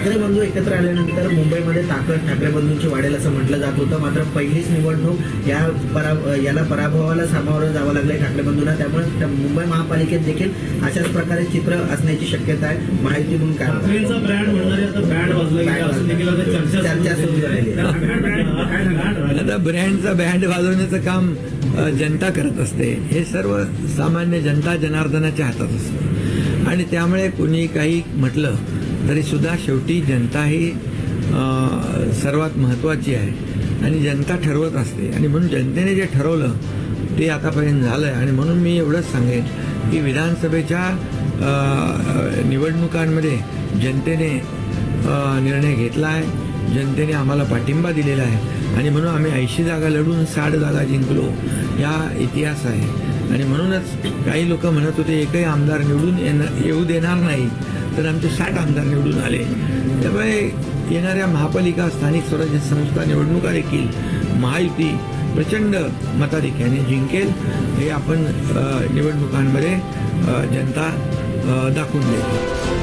ठाकरे बंधू एकत्र आल्यानंतर मुंबईमध्ये ताकद ठाकरे बंधूंची वाढेल असं म्हटलं जात होतं. मात्र पहिलीच निवडणूक या परा याला पराभवाला सामोरं जावं लागलंय ठाकरे बंधूंना त्यामुळे त्या मुंबई महापालिकेत देखील अशाच प्रकारे चित्र असण्याची शक्यता आहे. काय ठाकरेंचा ब्रँड म्हणणारे आता वाजला चर्चा सुरू झालेली ब्रँडचा बँड वाजवण्याचं काम जनता करत असते. हे सर्व सामान्य जनता जनार्दनाच्या हातात असतं. आणि त्यामुळे कुणी काही म्हटलं तरीसुद्धा शेवटी जनता ही सर्वात महत्त्वाची आहे. आणि जनता ठरवत असते. आणि म्हणून जनतेने जे ठरवलं ते आतापर्यंत झालं आहे आणि म्हणून मी एवढंच सांगेन की विधानसभेच्या निवडणुकांमध्ये जनतेने निर्णय घेतला आहे जनतेने आम्हाला पाठिंबा दिलेला आहे. आणि म्हणून आम्ही ऐंशी जागा लढून साठ जागा जिंकलो. या इतिहास आहे. आणि म्हणूनच काही लोक म्हणत होते एकही आमदार निवडून येणार येऊ देणार नाही. तर आमचे साठ आमदार निवडून आले. त्यामुळे येणाऱ्या महापालिका स्थानिक स्वराज्य संस्था निवडणुका देखील महायुती प्रचंड मताधिक्याने जिंकेल. हे आपण निवडणुकांमध्ये जनता दाखवून देईल.